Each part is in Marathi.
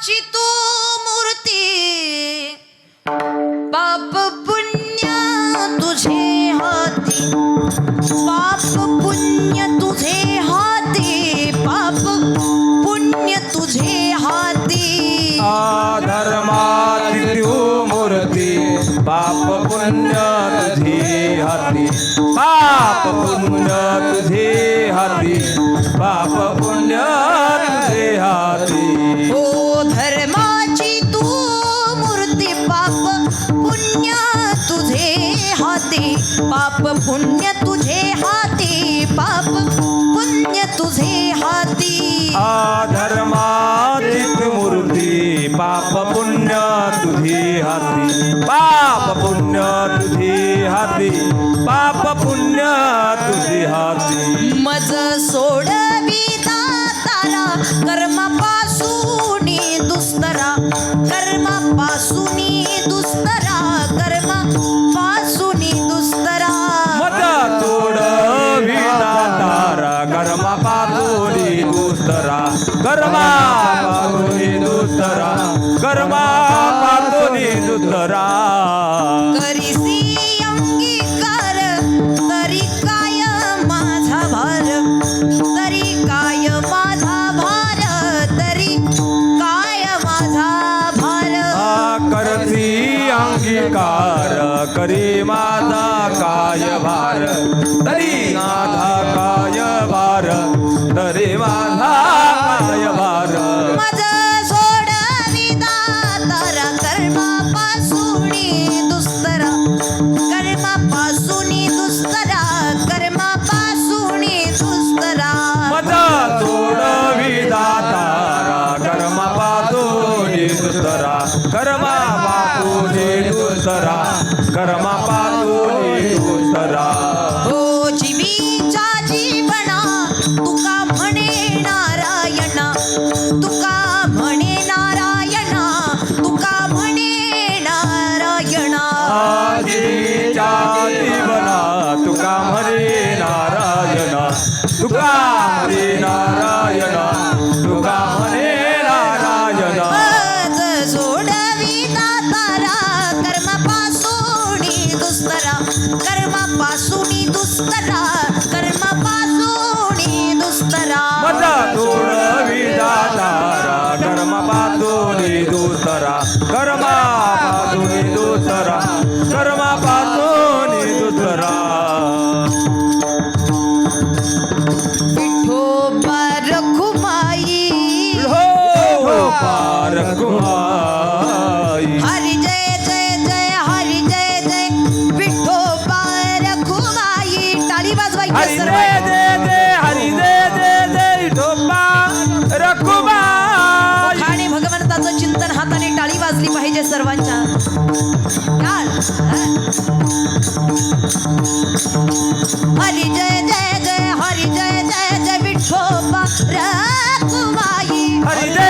धर्माची तू मूर्ती. पाप पुण्य तुझे हाती. पाप पुण्य तुझे हाती. पाप पुण्य तुझे हाती. धर्माची तू मूर्ती. पाप पुण्य तुझे हाती. पाप पुण्य तुझे हाती. पाप पाप पुण्य तुझे हाती पाप पुण्य तुझे हाती. धर्माची तू मूर्ती पाप पुण्य तुझे हाती. पाप पुण्य तुझे हाती पाप पुण्य तुझे हाती. मज सोडविता पातोरी दुस्तरा करीसी अंगीकार तरी काय माझा भार? तरी काय माझा भार? तरी काय माझा भार? करती अंगीकार करी माझा काय भार? तरी माझा काय भार? तरी माझा पातोनी दुसरा कर्मा पातोनी दुसरा कर्मा पातोनी दुसरा. कर्मापासून दुस्तरा कर्मापासून दुस्तरा. मजा सोडवी दातारा कर्मा पातोनी दुसरा कर्मा पातोनी दुसरा हरी जय जय जय हरी जय जय जय विठोबा रखुमाई हरी जय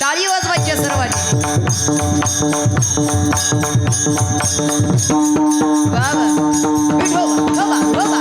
ढो टाळी वाजवायची सर्वांनी. बाबा